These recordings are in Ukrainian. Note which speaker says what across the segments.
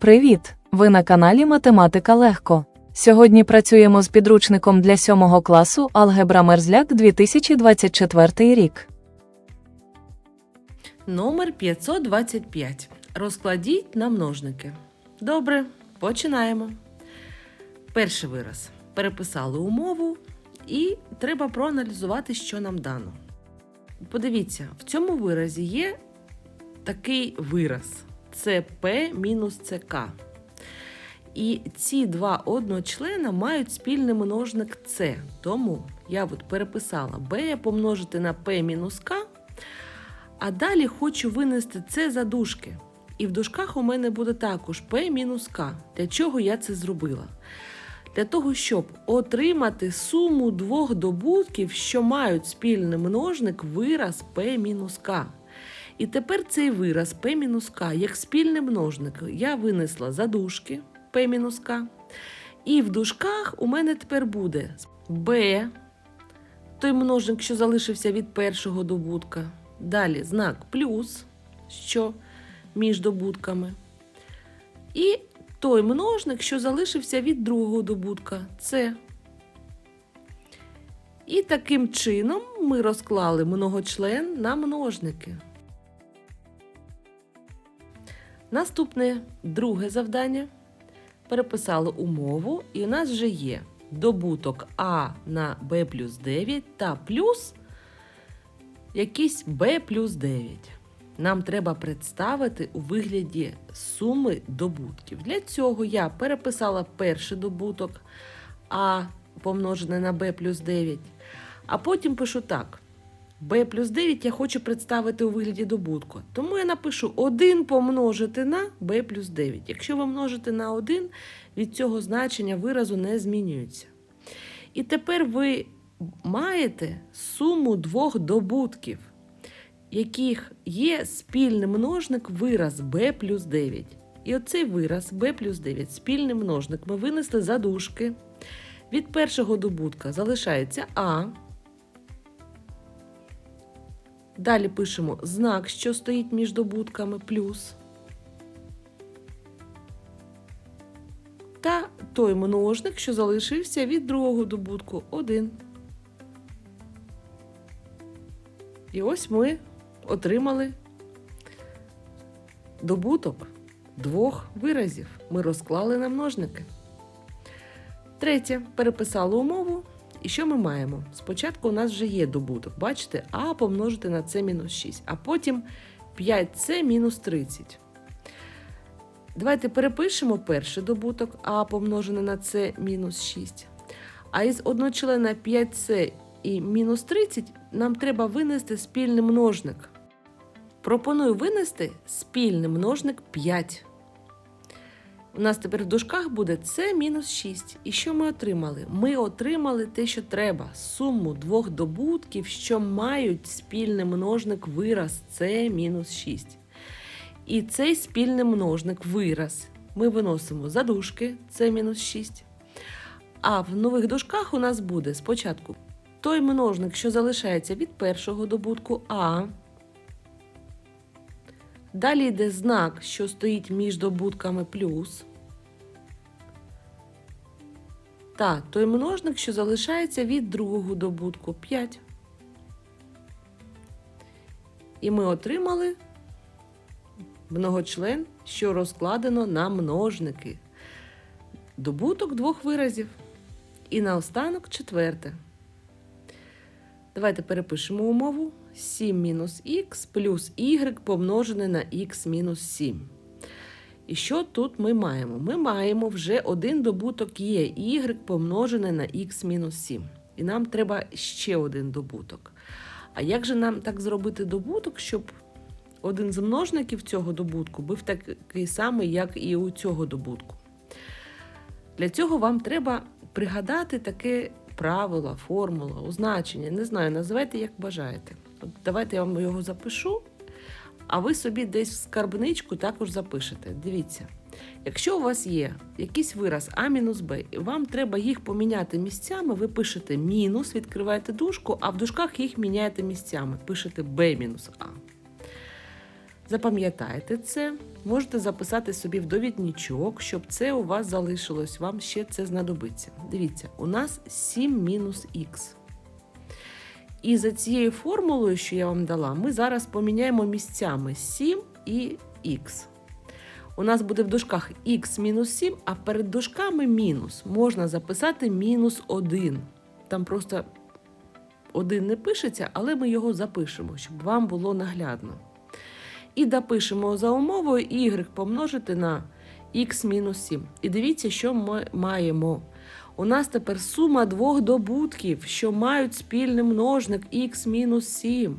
Speaker 1: Привіт! Ви на каналі Математика Легко. Сьогодні працюємо з підручником для 7 класу Алгебра Мерзляк 2024 рік.
Speaker 2: Номер 525. Розкладіть на множники. Добре, починаємо. Перший вираз. Переписали умову і треба проаналізувати, що нам дано. Подивіться, в цьому виразі є такий вираз: це P мінус ЦК. І ці два одночлена мають спільний множник С. Тому я от переписала b помножити на P мінус К, а далі хочу винести це за дужки. І в дужках у мене буде також P мінус К. Для чого я це зробила? Для того, щоб отримати суму двох добутків, що мають спільний множник вираз P мінус К. І тепер цей вираз P мінус К як спільний множник я винесла за дужки P-К. І в дужках у мене тепер буде B, той множник, що залишився від першого добутка. Далі знак плюс, що між добутками. І той множник, що залишився від другого добутка це. І таким чином ми розклали многочлен на множники. Наступне друге завдання. Переписали умову, і у нас вже є добуток А на b плюс 9 та плюс якийсь b плюс 9. Нам треба представити у вигляді суми добутків. Для цього я переписала перший добуток А помножене на b плюс 9, а потім пишу так. B плюс 9 я хочу представити у вигляді добутку. Тому я напишу 1 помножити на b плюс 9. Якщо ви множите на 1, від цього значення виразу не змінюється. І тепер ви маєте суму двох добутків, яких є спільний множник вираз b плюс 9. І оцей вираз b плюс 9, спільний множник, ми винесли за дужки. Від першого добутка залишається А. Далі пишемо знак, що стоїть між добутками плюс. Та той множник, що залишився від другого добутку 1. І ось ми отримали добуток двох виразів. Ми розклали на множники. Третє. Переписали умову. І що ми маємо? Спочатку у нас вже є добуток. Бачите, А помножити на С мінус 6, а потім 5С мінус 30. Давайте перепишемо перший добуток А помножене на С мінус 6. А із одночлена 5С і мінус 30 нам треба винести спільний множник. Пропоную винести спільний множник 5. У нас тепер в дужках буде С мінус 6. І що ми отримали? Ми отримали те, що треба: суму двох добутків, що мають спільний множник вираз С мінус 6. І цей спільний множник вираз ми виносимо за дужки С мінус 6. А в нових дужках у нас буде спочатку той множник, що залишається від першого добутку А. Далі йде знак, що стоїть між добутками плюс. Та той множник, що залишається від другого добутку 5. І ми отримали многочлен, що розкладено на множники. Добуток двох виразів. І наостанок четверте. Давайте перепишемо умову. 7 мінус х плюс y помножене на х мінус 7. І що тут ми маємо? Ми маємо вже один добуток є y помножене на х мінус 7. І нам треба ще один добуток. А як же нам так зробити добуток, щоб один з множників цього добутку був такий самий, як і у цього добутку? Для цього вам треба пригадати таке правило, формула, означення. Не знаю, називайте як бажаєте. Давайте я вам його запишу, а ви собі десь в скарбничку також запишете. Дивіться, якщо у вас є якийсь вираз А мінус Б, і вам треба їх поміняти місцями, ви пишете мінус, відкриваєте дужку, а в дужках їх міняєте місцями. Пишете Б мінус А. Запам'ятайте це, можете записати собі в довідничок, щоб це у вас залишилось, вам ще це знадобиться. Дивіться, у нас 7 мінус х. І за цією формулою, що я вам дала, ми зараз поміняємо місцями 7 і х. У нас буде в дужках х мінус 7, а перед дужками мінус. Можна записати мінус 1. Там просто 1 не пишеться, але ми його запишемо, щоб вам було наглядно. І допишемо за умовою y помножити на х мінус 7. І дивіться, що ми маємо. У нас тепер сума двох добутків, що мають спільний множник х-7.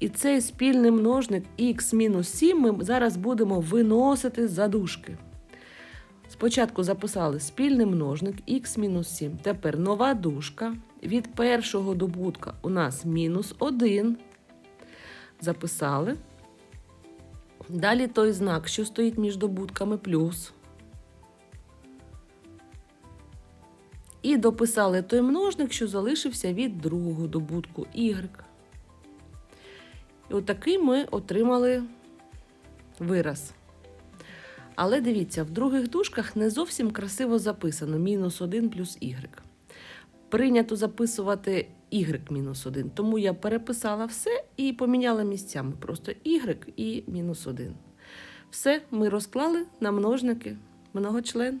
Speaker 2: І цей спільний множник х-7 ми зараз будемо виносити за дужки. Спочатку записали спільний множник х-7. Тепер нова дужка. Від першого добутка у нас мінус 1. Записали. Далі той знак, що стоїть між добутками плюс. І дописали той множник, що залишився від другого добутку y. І отакий ми отримали вираз. Але дивіться, в других дужках не зовсім красиво записано мінус 1 плюс y. Прийнято записувати y мінус 1, тому я переписала все і поміняла місцями просто y і мінус 1. Все ми розклали на множники многочлен.